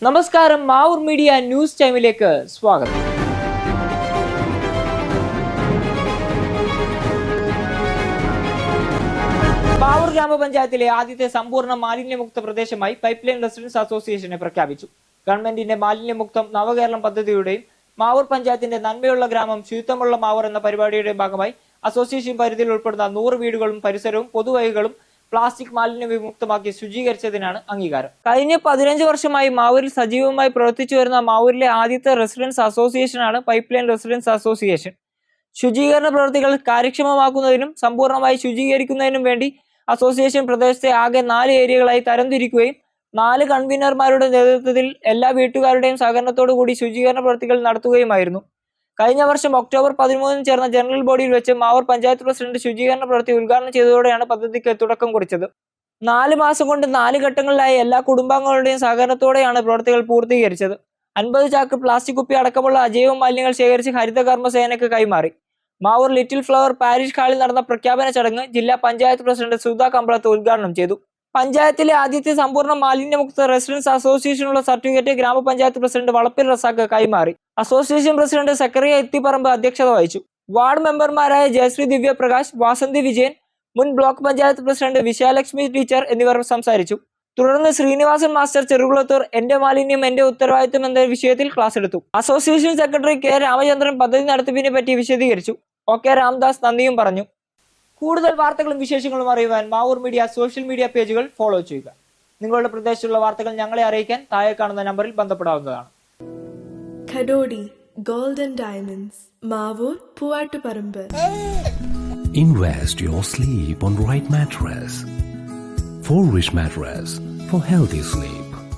നമസ്കാരം Mavoor media news ടൈമിലേക്ക് സ്വാഗതം. മാവൂർ ഗ്രാമപഞ്ചായത്തിലെ ആദ്യത്തെ സമ്പൂർണ മാലിന്യമുക്ത പ്രദേശമായി പൈപ്പ് ലൈൻ റെസിഡൻസ് അസോസിയേഷനെ പ്രഖ്യാപിച്ചു. ഗവൺമെന്റിന്റെ മാലിന്യമുക്തം നവകേരളം പദ്ധതിയുടെയും മാവൂർ പഞ്ചായത്തിന്റെ നന്മയുള്ള ഗ്രാമം ശുചിത്വമുള്ള മാവൂർ എന്ന പരിപാടിയുടെ ഭാഗമായി അസോസിയേഷൻ പരിധിയിൽ ഉൾപ്പെടുന്ന നൂറ് വീടുകളും പരിസരവും പൊതുവഴികളും പ്ലാസ്റ്റിക് മാലിന്യം വിമുക്തമാക്കി ശുചീകരിച്ചതിനാണ് അംഗീകാരം. കഴിഞ്ഞ പതിനഞ്ച് വർഷമായി മാവൂരിൽ സജീവമായി പ്രവർത്തിച്ചു വരുന്ന മാവൂരിലെ ആദ്യത്തെ റെസിഡൻസ് അസോസിയേഷനാണ് പൈപ്പ് ലൈൻ റെസിഡൻസ് അസോസിയേഷൻ. ശുചീകരണ പ്രവൃത്തികൾ കാര്യക്ഷമമാക്കുന്നതിനും സമ്പൂർണമായി ശുചീകരിക്കുന്നതിനും വേണ്ടി അസോസിയേഷൻ പ്രദേശത്തെ ആകെ നാല് ഏരിയകളായി തരംതിരിക്കുകയും നാല് കൺവീനർമാരുടെ നേതൃത്വത്തിൽ എല്ലാ വീട്ടുകാരുടെയും സഹകരണത്തോടു കൂടി ശുചീകരണ പ്രവൃത്തികൾ നടത്തുകയുമായിരുന്നു. കഴിഞ്ഞ വർഷം ഒക്ടോബർ പതിമൂന്നിന് ചേർന്ന ജനറൽ ബോഡിയിൽ വെച്ച് മാവൂർ പഞ്ചായത്ത് പ്രസിഡന്റ് ശുചീകരണ പ്രവൃത്തി ഉദ്ഘാടനം ചെയ്തതോടെയാണ് പദ്ധതിക്ക് തുടക്കം കുറിച്ചത്. നാല് മാസം കൊണ്ട് നാല് ഘട്ടങ്ങളിലായി എല്ലാ കുടുംബാംഗങ്ങളുടെയും സഹകരണത്തോടെയാണ് പ്രവൃത്തികൾ പൂർത്തീകരിച്ചത്. അൻപത് ചാക്ക് പ്ലാസ്റ്റിക് കുപ്പി അടക്കമുള്ള അജൈവ മാലിന്യങ്ങൾ ശേഖരിച്ച് ഹരിതകർമ്മസേനയ്ക്ക് കൈമാറി. മാവൂർ ലിറ്റിൽ ഫ്ലവർ പാരീഷ് ഹാളിൽ നടന്ന പ്രഖ്യാപന ചടങ്ങ് ജില്ലാ പഞ്ചായത്ത് പ്രസിഡന്റ് സുധാ കമ്പളത്ത് ഉദ്ഘാടനം ചെയ്തു. പഞ്ചായത്തിലെ ആദ്യത്തെ സമ്പൂർണ മാലിന്യമുക്ത റെസിഡൻസ് അസോസിയേഷനുള്ള സർട്ടിഫിക്കറ്റ് ഗ്രാമപഞ്ചായത്ത് പ്രസിഡന്റ് വളപ്പിൽ റസാക്ക് കൈമാറി. അസോസിയേഷൻ പ്രസിഡന്റ് സക്കറിയ എത്തിപ്പറമ്പ് അധ്യക്ഷത വഹിച്ചു. വാർഡ് മെമ്പർമാരായ ജയശ്രീ ദിവ്യപ്രകാശ് വാസന്തി വിജയൻ മുൻ block panchayat president Vishalakshmi teacher എന്നിവർ സംസാരിച്ചു. തുടർന്ന് ശ്രീനിവാസൻ മാസ്റ്റർ ചെറുകുളത്തൂർ എന്റെ മാലിന്യം എന്റെ ഉത്തരവാദിത്വം എന്ന വിഷയത്തിൽ ക്ലാസ് എടുത്തു. അസോസിയേഷൻ സെക്രട്ടറി കെ രാമചന്ദ്രൻ പദ്ധതി നടത്തിപ്പിനെ പറ്റി വിശദീകരിച്ചു. ഒ കെ രാംദാസ് നന്ദിയും പറഞ്ഞു. കൂടുതൽ വാർത്തകളും വിശേഷങ്ങളും അറിയുവാൻ മാവൂർ മീഡിയ സോഷ്യൽ മീഡിയ പേജുകൾ ഫോളോ ചെയ്യുക. നിങ്ങളുടെ പ്രദേശത്തുള്ള വാർത്തകൾ ഞങ്ങളെ അറിയിക്കാൻ താഴെ കാണുന്ന നമ്പറിൽ ബന്ധപ്പെടാവുന്നതാണ്. Kharodi golden diamonds Mavoor Poovattuparamba. Invest your sleep on right mattress for wish mattress for healthy sleep